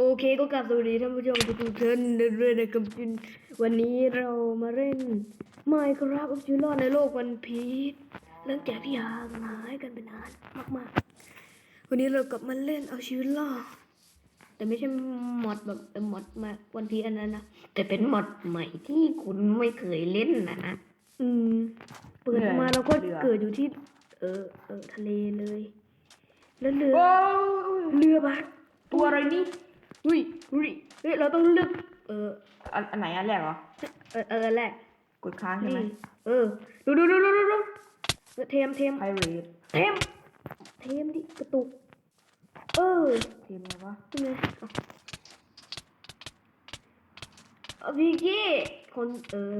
โอเคก็กลับสวัสดีท่านผู้ชมทุกท่านด้วยนะครับวันนี้เรามาเล่น Minecraft อาชีวิตรอดในโลกวันพีชหลังจากที่ห่างหายกันไปนานมากๆ วันนี้เรากลับมาเล่นเอาชีวิตรอดแต่ไม่ใช่มอดแบบเป็นมอดมาวันพีอันนั้นนะแต่เป็นมอดใหม่ที่คุณไม่เคยเล่นนะนะอืมเปิดมาเราก็เกิดอยู่ที่ เออเออทะเลเลย แล้วเรือเรือบัสตัวอะไรนี่ อุ้ยอุ้ยเฮ้ยเราต้องเลือกเอออันอันไหนอันแรกเหรอ เออเออแรกกดค้างใช่ไหมนี่เออ ดูดูดูดูดูดูเออเทมเทมไพเรตเทมเทมดิกระตุก เออ เทมไงวะเป็นไงเอาเอาพี่กี้คนเออ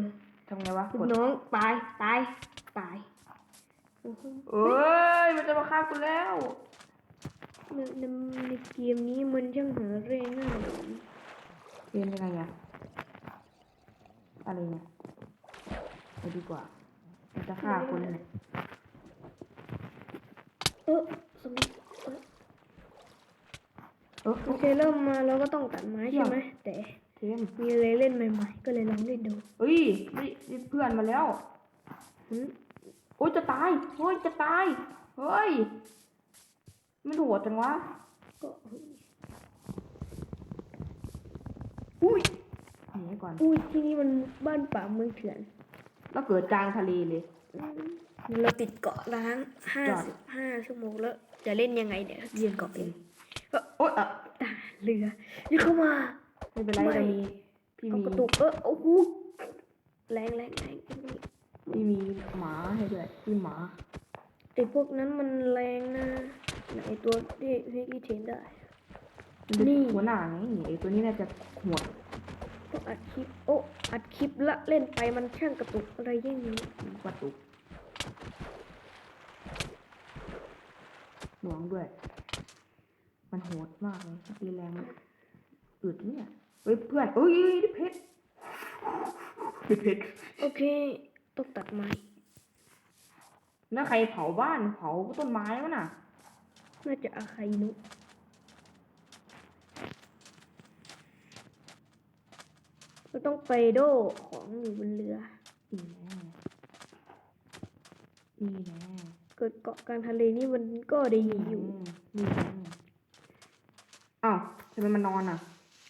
ทำไงวะลูกกดน้องตายตายตายโอ้โหเอ้ยมันจะมาฆ่ากูแล้ว ในในในเกมนี้มันช่างหาเรื่องง่ายเรียนยังไงอะอะไรเนี่ยไปดีกว่ามันจะฆ่าคนเนี่ยเออสมิธเออเออโอเคเริ่มมาเราก็ต้องตัดไม้ใช่ไหมแต่เทมมีอะไรเล่นใหม่ๆ ก็เลยลองเล่นดูเฮ้ยนี่นี่เพื่อนมาแล้วหืมโอ้ยจะตาย เฮ้ยจะตายเฮ้ย ไม่โหดจังวะก็อุ้ยหนีก่อน อุ้ยที่นี่มันบ้านป่าเมืองเถื่อนแล้วเกิดกลางทะเลเลยอืมเราติดเกาะล้างห้าจอด สิบห้าชั่วโมงแล้ว จะเล่นยังไงเดี๋ยวเยี่ยนเกาะเองก็โอ๊ยอะตาเรือนี่เข้ามา ไม่เป็นไรไม่ เรามีพี่เอามีกระตุกเออโอ้โหแรงแรงแรงพี่มีหมาให้ด้วยพี่หมา ไอพวกนั้นมันแรงนะ ไอตัวที่พี่กีเทนได้มันเป็นนี่ หัวหน้าไงไอตัวนี้น่าจะหัวดต้องอัดคลิป โอ้ อัดคลิปละเล่นไปมันช่างกระตุกอะไรอยังนี้กระตุกหลวงด้วย มันโหดมากเลยตีแรงมันอึดเนี่ยเฮ้ยเพื่อนเอ้ยนี่เพชรเพชรโอเคต้องตัดไม้แล้วใครเผาบ้านเผาต้นไม้วะน่ะ น่าจะอาคาอินุเราต้องไปโดของอยู่บนเรือนี่แน่นี่แน่เกิดเกาะกลางทะเลนี่มันก็ดีอยู่มนี่แน่อ้าวทำไมมันนอนอะ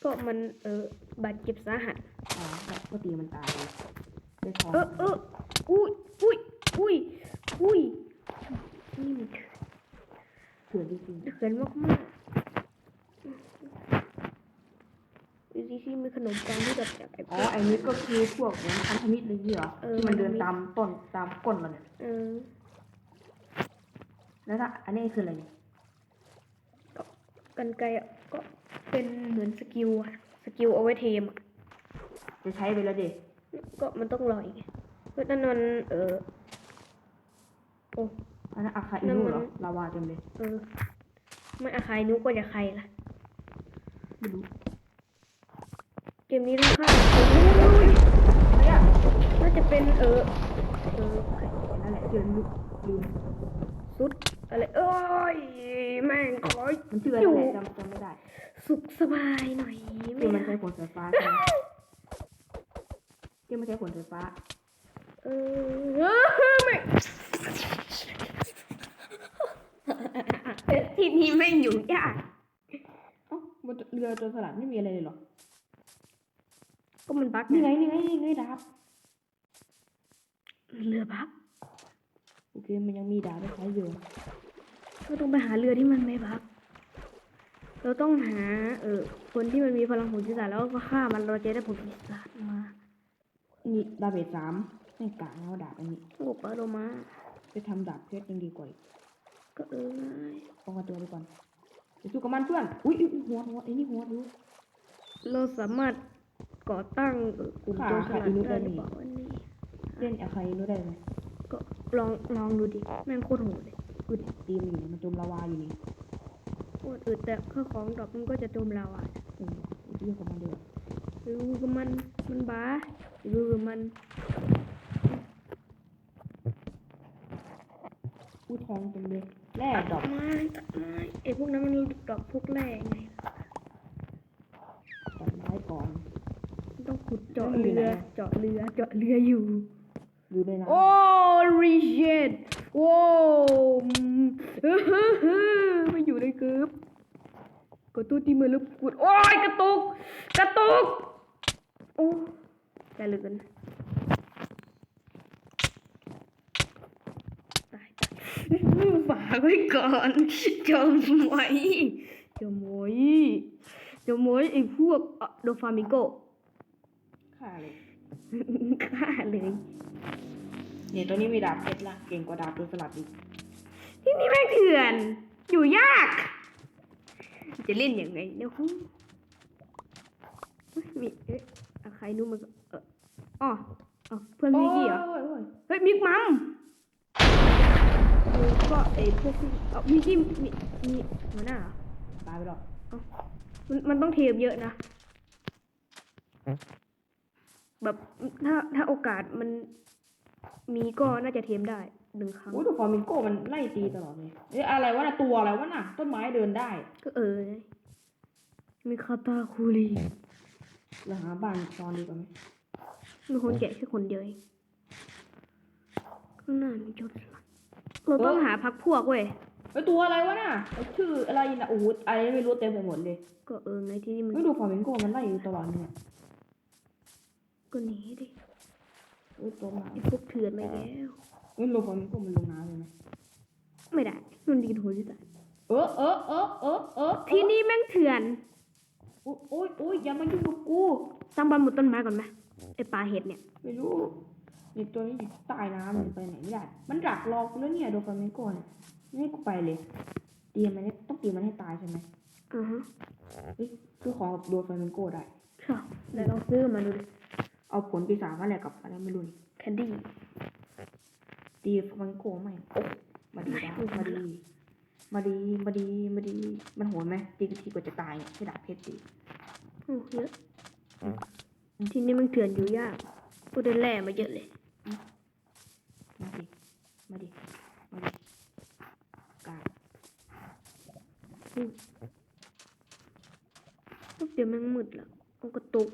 ก็มันเออบาดเจ็บสาหัสอ๋อก็ตีมันตายเลยได้ทองเออเอออุ้ยอุ้ยอุ้ยอุ้ยนี่มันเถื่อนจริงเถื่อนมากมากดูสิที่มีขนมปังที่แบบจากไอ้ๆพอ๋อวกไอ้นี้ก็คือพวกเหมือนพันธมิตรเลยนี่เหรอเออที่มันเดินพันธมิตรตามต้นตามก้นมันเนี่ยเออแล้วถ้าอันนี้คืออะไรเนี่ยกันไกรอะก็เป็นเหมือนสกิลอะสกิลเอาไว้เทมอะจะใช้ไปแล้วเด็กก็มันต้องรออีกไงเพราะนั่นมันเออโอ้ อันนั้นอาคาอินั่นนุมันเหรอลาวาเต็มเลยเออไม่อาคายนุก็จะใครล่ะไม่รู้เกมนี้ต้องฆ่าโอ้ยเนี่ยน่าจะเป็นเออเออใครนั่นแหละเดือนลืมลืมสุดอะไรเอ้ยแม่งขอมันชื่ออะไรนั่นแหละจำจำไม่ได้ สุขสบายหน่อยที่ไม่มันได้ใช้ผลไฟฟ้าใช่ไหมที่มันใช้ผลไฟฟ้าเออไม่ที่ นี่แม่งอยู่ยากเอ้าบนเรือโจรสลัดไม่มีอะไรเลยเหรอก็มันบั๊กนี่ไงไงนี่ไงนี่ไงดาบเรือบั๊กโอเคมันยังมีดาบให้ใช้อยู่ก็ต้องไปหาเรือที่มันไม่บั๊กเราต้องหา เออคนที่มันมีพลังผลพิศาจแล้วก็ฆ่ามันเราจะได้ผลพิศาจมานี่ดาบเบสสามไม่กลางแล้วดาบอันนี้โอ้ปาโลมาไปทำดาบเพชรยังดีกว่าอีกก็ เออง่ายป้องกันตัวไปก่อนไปสู้กับมันเพื่อน อุ้ยอุ๊ยหัวหัวไอ้นี่หัวดูเราสามารถก่อตั้งเอ่อกลุ่มค่ะโจรสลัดค่ะอินุได้ได้หรือนี่เปล่าวันนี้เล่นอาคาอินุได้ไหมก็ลองลองดูดิแม่งโคตรโหดเลยอึดตีมนอยู่เนี่ยมันจมลาวาอยู่นี่โคตรอึดแต่เครื่องของดรอปมันก็จะจมลาวาเออไปเรื่องกับมันเดือดดูกับมันมันบ้าดูกับมันอู้ทองเต็มเลย แร่ดอกไม้ตัดไม้ไอ้พวกนั้นมันดอปพวกแร่ไงก่อน ต้องขุดเจาะเรือไหนอะเจาะเรือ เจาะเรืออยู่ อยู่ในน้ำโอ้รีเชดโอ้ไม่อยู่ในกึบกดตู้ที่มือแล้วกดโอ้ยกระตุก กระตุก โอ้ใจเหลือเกินตายตายฝาก ไว้ก่อนจมไว้จมไว้จมไว้ไอ้พวกอะโดฟามิโกฆ่าเลยฆ่าเลย เนี่ยตัวนี้มีดาบเพชรละเก่งกว่าดาบตัวสลัดอีกที่นี่แม่งเถื่อน อยู่ยาก จะเล่นยังไงเนี่ยฮู้เฮ้ยมีเอ๊ะอะใครนู้นมันก็เอออ๋ออ๋อเพื่อนมิกกี้เหรอโยโอ้ยเฮ้ยมิกมัม เออก็ไอพวกที่เออมิกกี้มีมีหัวหน้าเหรอตายไปหรอกมันมันต้องเทปเยอะนะแบบถ้าถ้าโอกาสมันมีก็น่าจะเทมได้หนึ่งครั้งอุ้ยตัวฟอร์มิงโก้มันไล่ตีตลอดเลยเอ้ยอะไรวะน่ะตัวอะไรวะน่ะ ต้นไม้เดินได้ก็เออไงมีคาตาคูรี เราหาบ้านนอนดีกว่าไหมมีคนแกะแค่คนเดียวเองข้างหน้ามียศละ เราต้องหาพักพวกเว้ยไอยตัวอะไรวะน่ะไอ้ชื่ออะไรนะโอ้โหอะไรไม่รู้เต็มไปหมดเลย ก็เออไงที่นี่มันไม่ดูฟอร์มิงโก้มันไล่อยู่ตลอดเนี่ยก็หนีดิเอ้ยตัวมาไอ้พวกเถื่อนมาแล้วเอ้ยดูฟอร์มิงโก้มันลงน้ำเลยไหมไม่ได้มันดีนหัวที่ตายเออเออเออเออเออที่นี่แม่งเถื่อนโอ้ยโอ้ยโอ้ยอย่ามายุ่งกับกูตั้งบ้านบนต้นไม้ก่อนไหมไอ้ปลาเห็ดเนี่ย ไม่รู้ นี่ตัวนี้อยู่ใต้น้ำมันไปไหนไม่ได้ มันดักรอกูแล้วเนี่ยดูฟอร์มิงโก้เนี่ยไม่ให้กูไปเลยตีมันให้ต้องตีมันให้ตายใช่ไหมอือฮะเฮ้ยซื้อของกับโดฟามิงโก้ได้ค่ะแล้วลองซื้อมาดูดิเอาผลปีศาจมาแลกกับอะไรไม่รู้นี่แคนดี้ตีฟามิงโก้ไม่งโอ้มาดีนะมาดี มาดี มาดี มาดี มันโหดไหมตีกทีกว่าจะตายเนี่ยใช่ดาบเพชรตีโอ้เยอะที่นี่มันเถื่อนอยู่ยากกูได้แร่มาเยอะเลยมาดิ มาดิ มาดิกาดลูกเดี๋ยวแม่งมืดแล้วมันกระตุก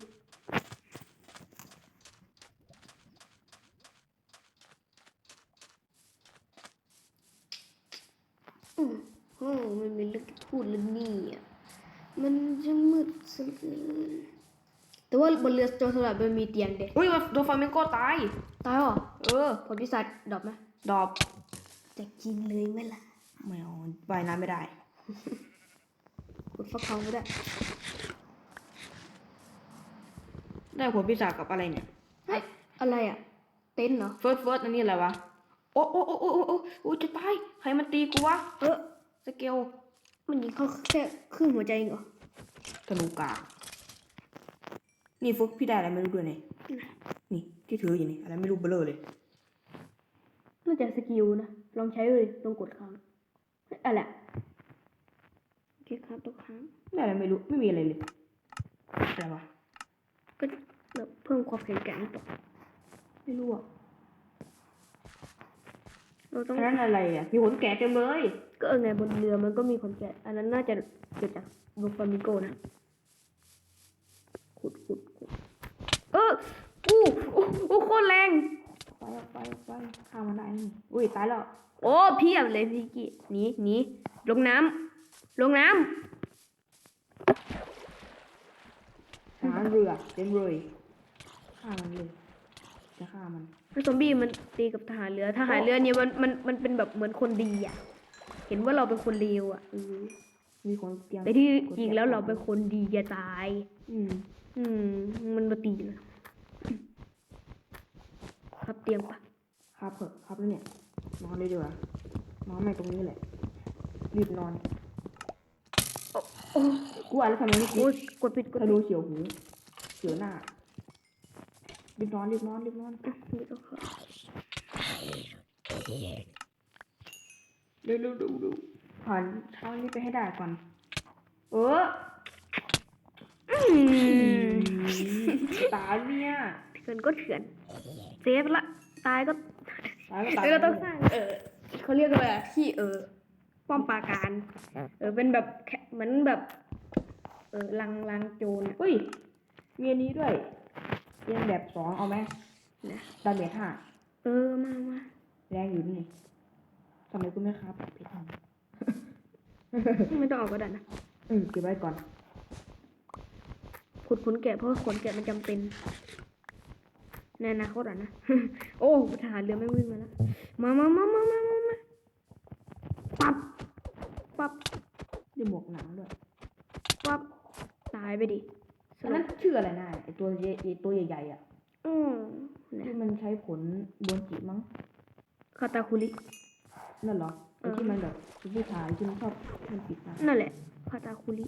โอ้โหมันมีเรื่องจะพูดแล้วเนี่ยมันจะมืดซะเหลือเกินแต่ว่าบนเรือโจรสลัดมันมีเตียงเด็กอุ้ยโดฟามิงโก้ตาย ตายเหรอ เออผลพิศาจดอกไหม ดอบจะกินเลยไหมล่ะไม่เอาว่ายน้ำไม่ได้กดฟักทองก็ได้ ได้ผลปีศาจกับอะไรเนี่ยเฮ้ยอะไรอะ เต็นท์เหรอ เฟิร์สเฟิร์สอันนี้อะไรวะ โอ้โอ้โอ้โอ้โอ้โอ้โอ้จะตาย ใครมันตีกูวะ เออสเกล มันยิงเข้าแค่ครึ่งหัวใจเองเหรอธนูกานี่ฟุกพี่ได้อะไรไม่รู้ด้วยเนี่ยนี่ที่ถืออยู่นี่อะไรไม่รู้เบลอเลย น่าจะสกิลนะ ลองใช้เลยลองกดค้างเฮ้ยอะไรอะโอเคครับตัวค้างได้อะไรไม่รู้ ไม่มีอะไรเลยอะไรวะก็แบบเพิ่มความแข็งแกร่งต่อไม่รู้อะเราต้องอันนั้นอะไรอะมีขนแกะเต็มเลย ก็เออไงบนเรือมันก็มีคนแกะ อันนั้นน่าจะเกิดจากลูฟามิโกนะ ขุดขุดขุดเอออู้อู้อู้โคตรแรง ไปออกไปออกไปฆ่ามันได้นี่อุ้ยตายแล้วโอ้เพียบเลยพี่กี้หนีหนีลงน้ำลงน้ทหารเรือเต็มเลยฆ่ามันเลยจะฆ่ามันำแล้วซอมบี้มันตีกับทหารเรือทหารเรือเนี่ยมันมันมันเป็นแบบเหมือนคนดีอะ เห็นว่าเราเป็นคนเลวอะเออมีคนเตรียมแต่ที่จริงแล้วเราเป็นคนดีจะตาย อืม อืม มันมาตีเลยครับ เตียงปะครับเถอะครับแล้วเนี่ยนอนเลยดีกว่านอนไม่ตรงนี้แหละรีบนอนโอ้กูอ่านแล้วทำไมไม่คิโอ้ดยกดผิดกดธผินูดเฉียวหูเฉียวหน้ารีบนอนรีบนอนรีบนอนอะไม่ต้องเข้าเร็วเร็วเร็วเร็วผ่านเช้านี้ไปให้ได้ก่อน เอออืมตายเนี่ยเถื่อนก็เถื่อน เซฟละ ตายก็ตายก็ตายเออเราต้องสร้างเออเขาเรียกว่าอะไรที่เออ ป้อมปราการ เออเป็นแบบแค่เหมือนแบบ เออลังลังโจรอะเฮ้ยมีอันนี้ด้วยเรียนแบบสองเอาไหมนะ ดาเมจห้าเออมามาแรงอยู่นี่ทำไมกูไม่ครับเพชรทไม่ต้องเอาก็ได้นะำเออเก็บไว้ก่อน ขุดขนแกะเพราะว่าขนแกะมันจำเป็น ในอนาคตอะนะ โอ้ทหารเรือไม่วิ่งมาแล้ว มามามามามามามาปับปับได้หมวกหนังด้วยปับตายไปดิสอันรุนั้ปนชื่ออะไรนะไอตัวใหญ่ไอ้ตัวใหญ่ๆอะอืมนะที่มันใช้ผลบวนจิมั้งคาตาคุริ นั่นเหรอไอเออที่มันแบบเป็นผู้ชายที่มันชอบมันปิดหนะนั่นแหละคาตาคุริ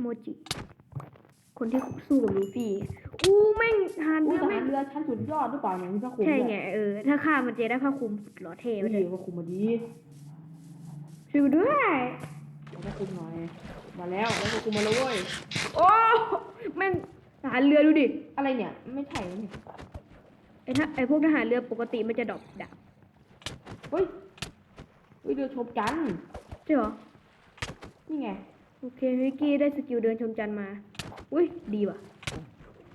โมจิ คนที่สู้กับลูฟี่ อู้แม่งทหารอุ้เรืยอทแม่หารงเรือชั้นสุดยอดหรือเปล่าเนี่ยมีพระคุมใช่ด้วยไงเออ ถ้าฆ่ามันจะได้ผ้าคลุมหล่อเท่ไปเฮ้ยเลยพระคุมมาดีช่วยด้วย เอาพระคุมหน่อย มาแล้วแล้วพระคุมมาแล้วเว้ย โอ้แม่งทหารเรือดูดิ อะไรเนี่ย ไม่ใช่นะเนี่ยไอ้ถ้าไอ้พวกทหารเรือปกติมันจะดรอปดาบเฮ้ยเฮ้ยเรือชมจันทร์ใช่เหรอ นี่ไง โอเควิกกี้ได้สกิลเดินชมจันทร์มา อุ้ยดีว่ะ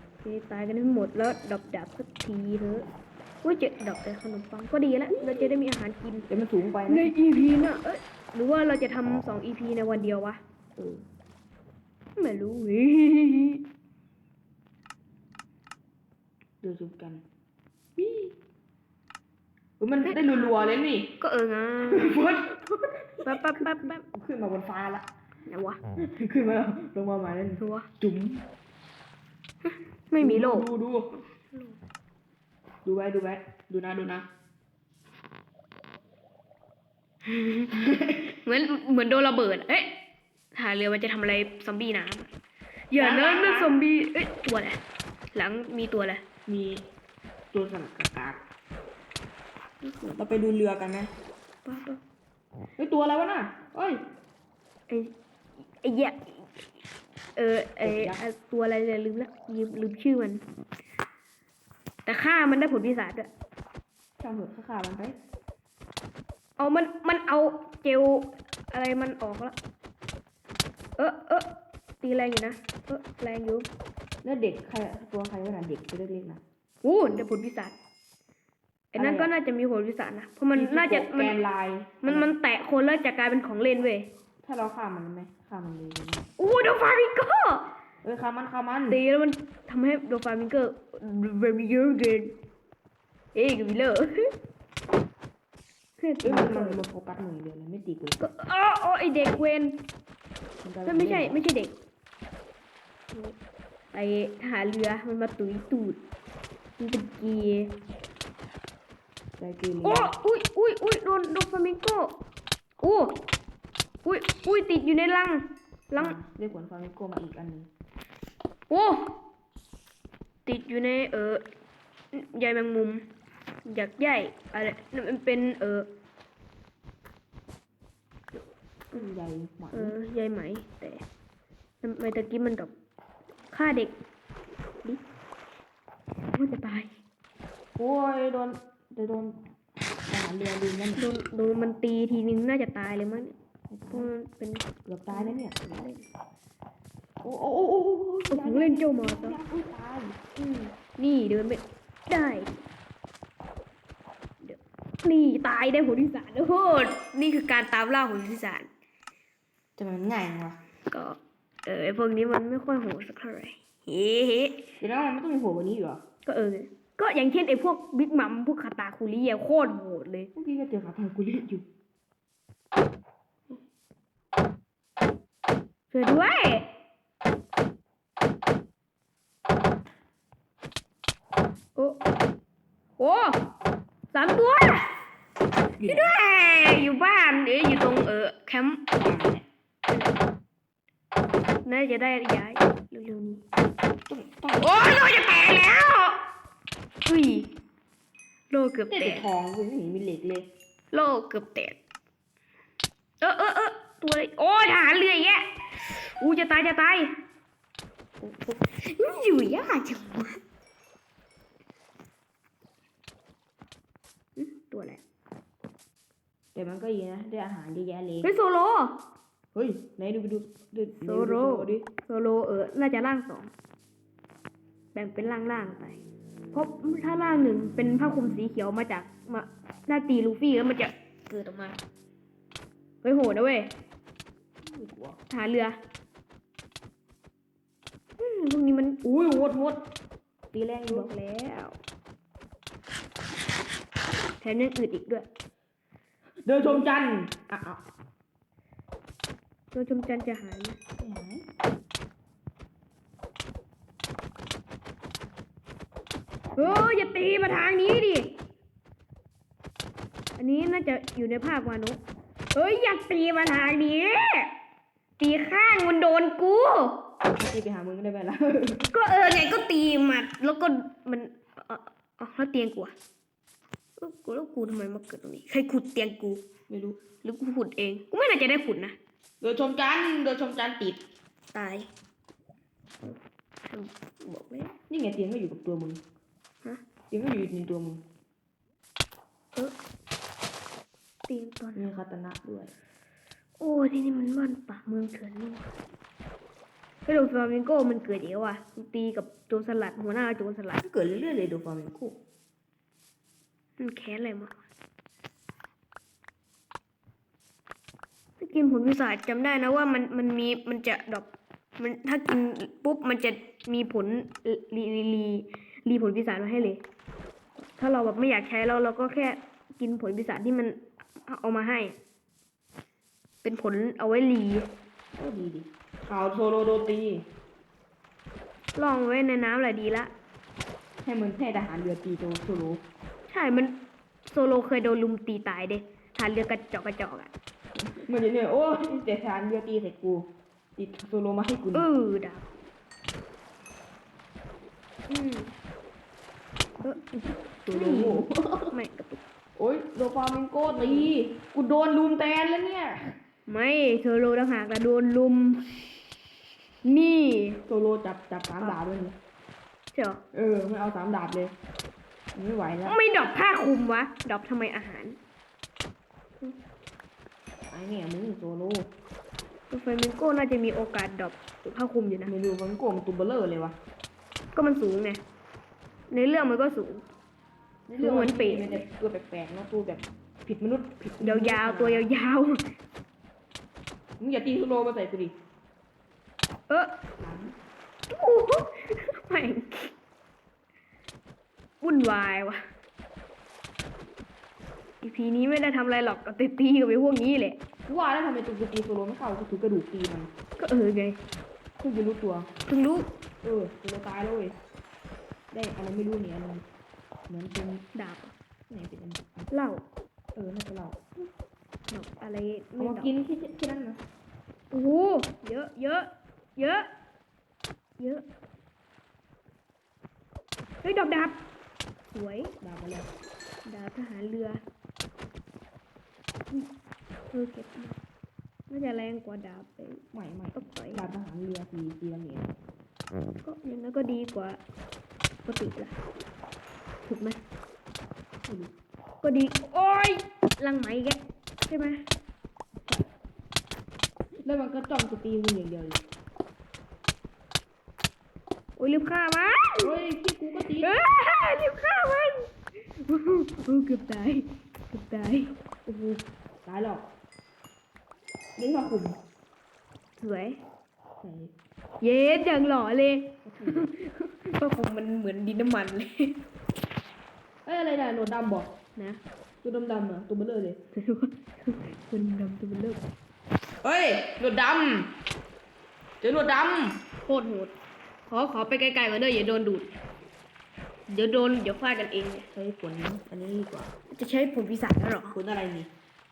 โอเคตายกันทั้งหมดแล้วดรอปดาบสักทีเถอะอุ้ยเจ็ดดรอปแต่ขนมปังก็ดีแล้วเราจะได้มีอาหารกินเดี๋ยวมันสูงไปในนะ EP น่ะเอ้ยหรือว่าเราจะทำสอง EP ในวันเดียววะเออไม่รู้เรือชมกันนี่เฮ้ยมันได้รัวๆเลยนี่ก็เออไงฟุดแป๊บแป๊บแป๊บแป๊บขึ้นมาบนฟ้าละ ไหนวะขึ้นมาแล้วลงมาใหม่นั่นตัวจุ๋มไม่มีโลกดูดูดูดูไว้ดูไว้ดูนะดูนะ เหมือนเหมือนโดนระเบิด เอ๊ะทหารเรือมันจะทำอะไรซอมบี้น้ำอะอย่านะนะซอมบี้เอ๊ะตัวอะไรหลังมีตัวอะไรมีตัวสลัดกากากเราไปดูเรือกันไหมป้าป้าเฮ้ยตัวอะไรวะน่ะเฮ้ยไอ้ ไอ้แย่เออไอ้กบยักษ์ไอ้ตัวอะไรเนี่ยลืมละลืมลืมชื่อมัน แต่ฆ่ามันได้ผลพิศาจด้วยช่างเถอะข้าขามันไปเอามันมันเอาเจลอะไรมันออกแล้วเออเออตีแรงอยู่นะเออแรงอยู่แล้วเด็กใครตัวใครวะน่ะเด็กตัวเล็กๆนะโอ้ได้ผลพิศาจไอ้นั่นอะไรอะก็น่าจะมีผลพิศาจนะเพราะมันอิซุโกน่าจะแกมันนลายมันมันแตะคนแล้วจะกลายเป็นของเล่นเว้ย ถ้าเราฆ่ามันไหมฆ่ามันเลยได้ไหมโอ้โดฟามิงโกเอ้ยฆ่ามันฆ่ามันตีแล้วมันทำให้โดฟามิงโกเวอร์เยอะเกินเอ้ยกับวิลเลอร์เฮ้ยเอ้ยมันมันมันโฟกัสมือเดียวเลยไม่ตีกูเลยก็อ๋ออ๋อไอเด็กเวนนก็ไม่ไม่ใช่ไม่ใช่เด็กไอทหารเรือมันมาตุยตูดมันเป็นเกียร์ใจเกเรโอ้อุ้ยอุ้ยอุ้ยโดนโดนฟลามิงโกโอ้ อุ้ยอุ้ยติดอยู่ในรังรังได้ขนฟลามิงโกมาอีกอันหนึงโอ้ติดอยู่ในเออใยแมงมุมอยากใยอะไรนั่นมันเป็นเออขึ้นใหญ่หมอนเออใยไหม แต่ทำไมตะกี้มันแบบฆ่าเด็กดิมันจะตายโอ้ยโดนจะโดนทหารเรือลืมนั่นโดนโดนมันตีทีนึงน่าจะตายเลยมั้ง เนี่ยเพราะมันเป็นเกือบตายแล้วเนี่ยของเล่นโอ้โอ้โอ้โอ้โอ้เอาของเล่นเจ้ามาซะยังไม่ตายอืมนี่เดินไม่ได้เดี๋ยวนี่ตายได้ผลที่สารโอ้โหนี่คือการตามล่าผลที่สารจะมันง่ายจังวะก็เออไอพวกนี้มันไม่ค่อยโหดสักเท่าไหร่เฮ้เฮ้เดี๋ยวนะมันไม่ต้องมีหัวกวันนี้อยู่เหรอก็เออก็อย่างเช่นไอพวกบิ๊กมัมพวกคาตาคุริอะโคตรโหดเลยเมื่อกี้ก็เจอขาทางกุลิอยู่ ช่วยด้วย โอ้โอ้สามตัวอยู่ช่วยด้วยอยู่บ้านเอ้ยอยู่ตรงเออแคมป์น่าจะได้ย้ายเร็วๆนี้ต้องต้องโอ้ยโลจะแตกแล้วเฮ้ยโลเกือบได้แตแต่กทองกูไม่เห็นมีเหล็กเลย โลเกือบแตกเออเออเออตัวอะไรโอ้ยทหารเรืออีกแยะ อู้จะตายจะตายอยู่ยากจังวะอื้อตัวอะไรแต่มันก็ดีนะได้อาหารเยอะแยะเลยเฮ้ยโซโลเฮ้ยไหนดูไปดูดูโซโลไหนดูดิโซโลเออน่าจะร่างสองบ่งเป็นล่างๆไปเพราะถ้าล่างหนึ่งเป็นผ้าคลุมสีเขียวมาจากมาหน้าตีลูฟี่แล้วมันจะเกิดออกมาเฮ้ยโหดนะเว้ยไม่กลัวทหารเรืออืม พวกนี้มัน อุ้ยโหดโหดตีแรงอยู่บอกแล้ว แถมยังอืดอีกด้วย เดินชมจันทร์อะอะตัวชมจันทร์จะหายไหมไม่หายเฮ้ยอย่าตีมาทางนี้ดิ อันนี้น่าจะอยู่ในภาควานุเฮ้ยอย่าตีมาทางนี้ ตีข้างมันโดนกู ตีไปหามึงได้ไหมล่ะก็เออไงก็ตีมาแล้วก็มันเออเออแล้วเตียงกูอะแล้วกูแล้วกูทำไมมาเกิดตรงนี้ใครขุดเตียงกูไม่รู้หรือกูขุดเองกูไม่น่าจะได้ขุดนะเดินชมจันทร์เดินชมจันทร์ติดตายบอกเลยนี่ไงเตียงก็อยู่กับตัวมึงฮะเตียงก็อยู่ในตัวมึงเออเตียงตอนมีคาตานะด้วย โอ้ที่นี่มันบ้านป่าเมืองเถื่อนนี่ หว่าไอ้โดฟลามิงโก้มันเกิดเดี๋ยวว่ะมันตีกับโจรสลัดหัวหน้าโจรสลัด ก็เกิดเรื่อยๆเลยดูฟาร์มิงโกมันแค้นอะไรมาถ้ากินผลพิศาจจำได้นะว่ามันมันมีมันจะดรอปมันถ้ากินปุ๊บมันจะมีผลรีรีรีรีผลพิศาจมาให้เลย ถ้าเราแบบไม่อยากใช้แล้วเราก็แค่กินผลพิศาจที่มันเอามาให้ เป็นผลเอาไว้รีก็ดีดิ ข่าวโซโลโดตีลองไว้ในน้ำแหละดีละ ให้มันให้ทหารเรือตีโซโซโลใช่มันโซโลเคยโดนลุมตีตายเด้ทานเรือกระจอกกระจอกอะเหมือนเนี่ยโอ้ยแต่ทหารเรือตีใส่กูตีโซโลมาให้กูเอนี่อดาบอืมเออโซโลโง่ไม่กระตุกโอ้ยโดฟาร์มิงโกตีกูโดนลุมแตนแล้วเนี่ย ไม่โซโลต่างหากแต่โดนลุม นี่โซโลจับจับสามดาบเลยนี่เจ้าเออไม่เอาสามดาบเลยไม่ไหวแล้วไม่ดรอกผ้าคลุมวะดรอกทำไมอาหารไอ้เนี่ยมึงโซโลเฟรมิงโก้น่าจะมีโอกาสดรอกผ้าคลุมอยู่นะไม่รู้มันโกมันตัวเบลเลอร์เลยวะก็มันสูงไงในเรื่องมันก็สูงคือเหมือนปีกมันจะตัวแปลกๆเนอะตัวแบบผิดมนุษย์ผิดมนุษยาวๆตัวยาวมึงอย่าตีโซโลมาใส่กูดิๆ เออโอ้โหแม่งวุ่นวายว่ะอีพีนี้ไม่ได้ทำอะไรหรอกก็ตีตีกับไอ้พวกนี้แหละกูว่าแล้วทำไมตัวกูตีโซโลไม่เข้ากูถือกระดูกตีมันก็เออไงเพิ่งจะรู้ตัวเพิ่งรู้ เออโซโลตายแล้วเว้ยได้อะไรไม่รู้เนี่ยอะไรเหมือนเป็นดาบไหนเป็นอันเหล้าเออน่าจะเราดอกอะไรเอาไม่มาดอกกินแค่แค่นั้นนะโอ้โหเยอะเยอะ เยอะ เยอะ เฮ้ยดอกดาบ สวยดาบมาแล้วดาบทหารเรือเออเก็บมาน่าจะแรงกว่าดาบไปใหม่ใหม่ก็ปล่อยดาบทหารเรือสีสีดำเนินก็อย่างนั้นก็ดีกว่าปกติละถูกไหมไม่รู้ก็ดี โอ้ยลังไหมแกใช่ไหมแล้วมันก็จ้องจะตีมึงอย่างเดียวเลย โอ้ยรีบฆ่ามันเฮ้ยพี่กูก็ตีเอ้ยรีบฆ่ามันโอ้โหเกือบตายเกือบตายโอ้โหตายหรอกนี่ผ้าคลุมสวยใส่เย็ดอย่างหล่อเลยก็คงมันเหมือนดินน้ำมันเลยเอ้ยอะไรน่ะหนวดดำบอกนะตัวดำดำๆอะตัวเบลเลอร์เลยคนดำตัวเป็นเลิกเฮ้ยหนวดดำเจอหนวดดโคตรโหด ขอขอไปไกลๆก่อนเด้ออย่าโดนดูด เดี๋ยวโดนเดี๋ยวฟาดกันเองเนี่ยำใช้ผลอันนี้ดีกว่า จะใช้ผลพิศาจแล้วเหรอ ผลอะไรนี่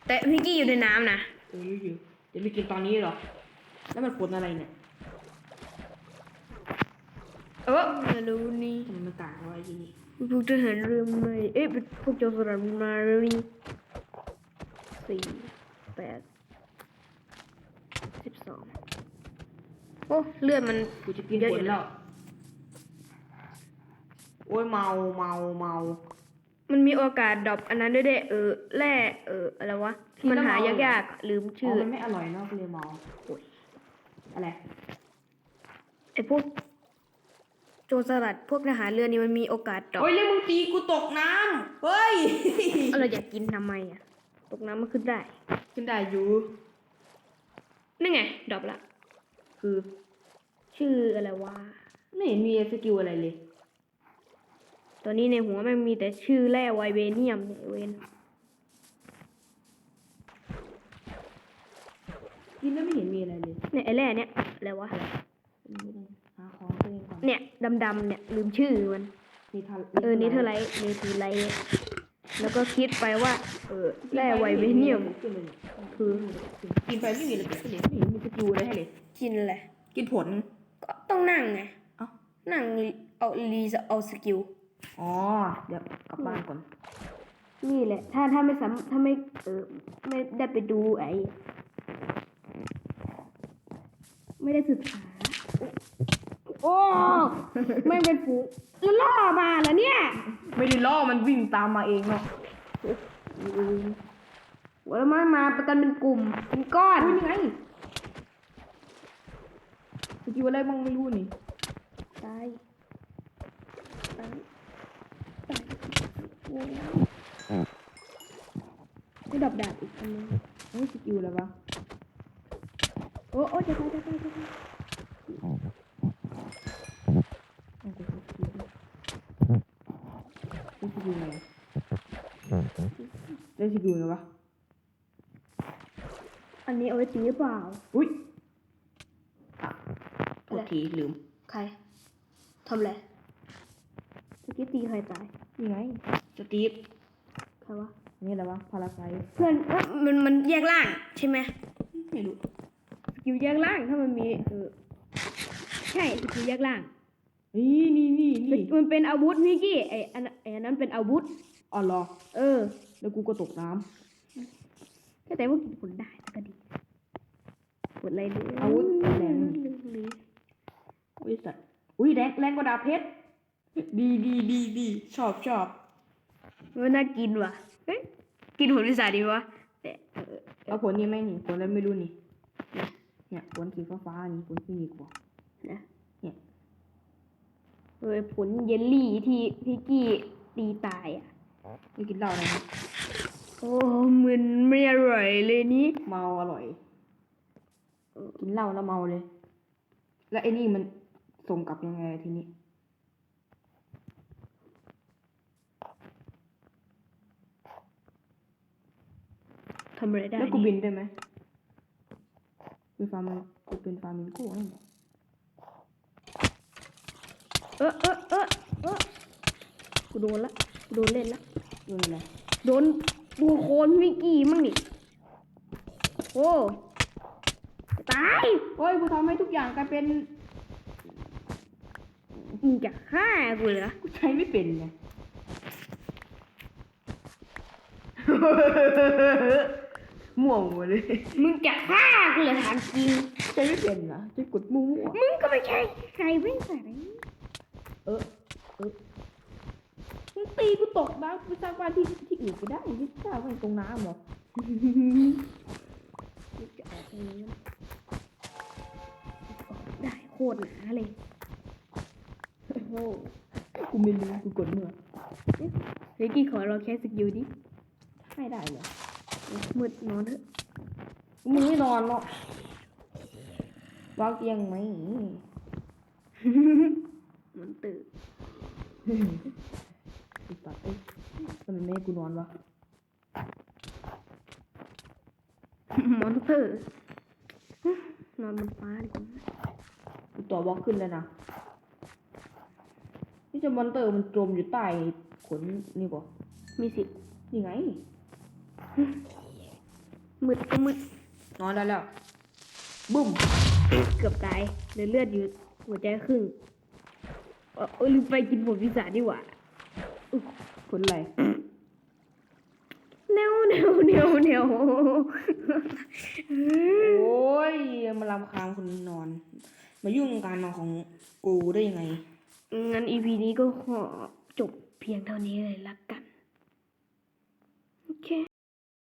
แต่พิกกี้อยู่ในน้ำนะเออรู้อยู่จะไม่กินตอนนี้หรอ แล้วมันผลอะไรเนี่ย เออมาดูนี่ทำไมมันต่างกันวะไอ้ที่นี่พวกทหารเรือใหม่เอ๊ะเป็นพวกโจรสลัดมาเรือนี่สี่แปดสิบสอง โอ้เลือดมันกูจะกินเยอะผอยู่ลนะแล้วโอ้ยเมาเมาเมา มันมีโอกาสดรอปอันนั้นด้วยเด้เออแร่เอออะไรวะที่มันหายากๆอะลืมอ๋ชื่ออมันไม่อร่อยเนาะก็เลยเมาโอ้ยอะไรไอ้พวกโจรสลัดพวกทหารเรือนี่มันมีโอกาสดรอปโอ้ยแล้วมึงตีกูตกน้ำเฮ้ยเราอยากกินทำไมอะตกน้ำมันขึ้นได้ ขึ้นได้อยู่นี่ไงดรอปละ คือ ชื่ออะไรวะไม่เห็นมีสกิลอะไรเลย ตอนนี้ในหัวแม่งมีแต่ชื่อแร่ไวเบเนียมเนี่ยเวนกินแล้วไม่เห็นมีอะไรเลย เนี่ยไอแร่เนี่ยอะไรวะไม่ได้หาของตัวเองก่อนเนี่ยดำๆเนี่ยลืมชื่อมันนี่ทันเออเนเธอร์ไลท์เนเธอร์ไลท์แล้วก็คิดไปว่า เออแร่ไวเบเนียมขึ้นเลยเนี่ยคือกินไปไม่มีอะไรเกิดขึ้นเลย ไม่เห็นมีสกิลอะไรให้เลย กินอะไรกินผล ก็ต้องนั่งไงเอ้า นั่งเอารีเอาสกิล อ๋อ เดี๋ยวกลับบ้านก่อน นี่แหละ ถ้าถ้าไม่สามถ้าไม่เออไม่ได้ไปดูไอไม่ได้ศึกษา โอ้ไม่เป็นฝูงแล้วล่อมาเหรอเนี่ยไม่ได้ล่อมันวิ่งตามมาเองเนาะวันละมามาประกันเป็นกลุ่มเป็นก้อนอุ้ยนี่ไง สกิลอะไรบ้างไม่รู้นี่ตายตายตายโอ้ยไม่ดับดาบอีกอันนึงเฮ้ยสกิลอะไรวะโอ้โอ้จะตายจะตายจะตายน่าจะสกิลนี่สกิลอะไรได้สกิลอะไรวะอันนี้เอาไว้ตีหรือเปล่า อุ้ยอะ โทษทีลืม ใครทำอะไรสกี้ตีใครตายนี่ไงสตีฟใครวะนี่อะไรวะพาราไซเพื่อนเอ้ยมันมันแยกล่างใช่ไหมไม่รู้สกิลแยกล่างถ้ามันมีเออใช่สกิลแยกล่างนี่นี่นี่นี่มันเป็นอาวุธพี่กี้ไออันไออันนั้นเป็นอาวุธ อ๋อเหรอเออแล้วกูก็ตกน้ก็แต่ว่ากินผลได้ก็ดีผลอะไรดีำอาวุธแรง อุ้ยสัตว์อุ้ยแรงแรงกว่าดาบเพชรดีดีดีดีชอบชอบมันน่ากินว่ะเฮ้ยกินผลวิสาดีวะแต่เออเอาผลนี้ไหมนี่ผลอะไรไม่รู้นี่ เนี่ยผลสีฟ้าฟ้าๆนี่ผลคลินิกบอกนะเนี่ยเออผลเยลลี่ที่พี่กี้ตีตายอะไม่กินเหล้านะโอ้มันไม่อร่อยเลยนี่เมาอร่อยกินเหล้าแล้วเมาเลย แล้วไอ้นี่มัน ส่งกลับยังไงทีนี้ ทำอะไรได้แล้วกูบินได้ไหมเป็นฟาร์มกูเป็นฟาร์มิงโก้นี่เออเออเออเออกูโดนละกูโดนเล่นละโดนอะไรโดนดูโคนวิกกี้มั่งดิโอ้ตาย โอ้ยกูทำให้ทุกอย่างกลายเป็น มึงจะฆ่ากูเหรอ กูใช้ไม่เป็นไงม่วงหมดเลย มึงจะฆ่ากูเหรอถามจริง ใช้ไม่เป็นนะใช้กดมั่วมึงก็ไม่ใช่ใครไม่ใส่ๆเออเออมึงตีกูตกน้ำกูไปสร้างบ้านที่ที่อื่นก็ได้ไม่สร้างบ้านตรงน้ำหรอกมึงจะออกตรงนี้นะออกได้โคตรหนาเลยโอ้โห กูไม่รู้กูกดเมื่อเฮ้ยกี้ขอลองแค่สกิลดิให้ได้เหรอมืดนอนเถอะมึงไม่นอนหรอกวางเตียงไหมมันตื่นไอ้สัตว์เอ้ยทำไมไม่ให้กูนอนวะมอนเตอร์นอนบนฟ้าดีกว่ากูต่อบล็อกขึ้นแล้วนะ นี่จะมอนเตอร์มันจมอยู่ใต้ขนนี่ป่ะมีสิทธิ์นี่ไงมืดก็มืดนอนได้แล้วบึ้มเกือบตายเหลือเลือดอยู่หัวใจครึ่งเออเออลืมไปกินผลพิศาจดีกว่าผลอะไรแนวแนวแนวแนวโอ้ยมาลำคาญคนนอน มายุ่งการนอนของกูได้ยังไง งั้นอีพีนี้ก็ขอจบเพียงเท่านี้เลยละกัน โอเค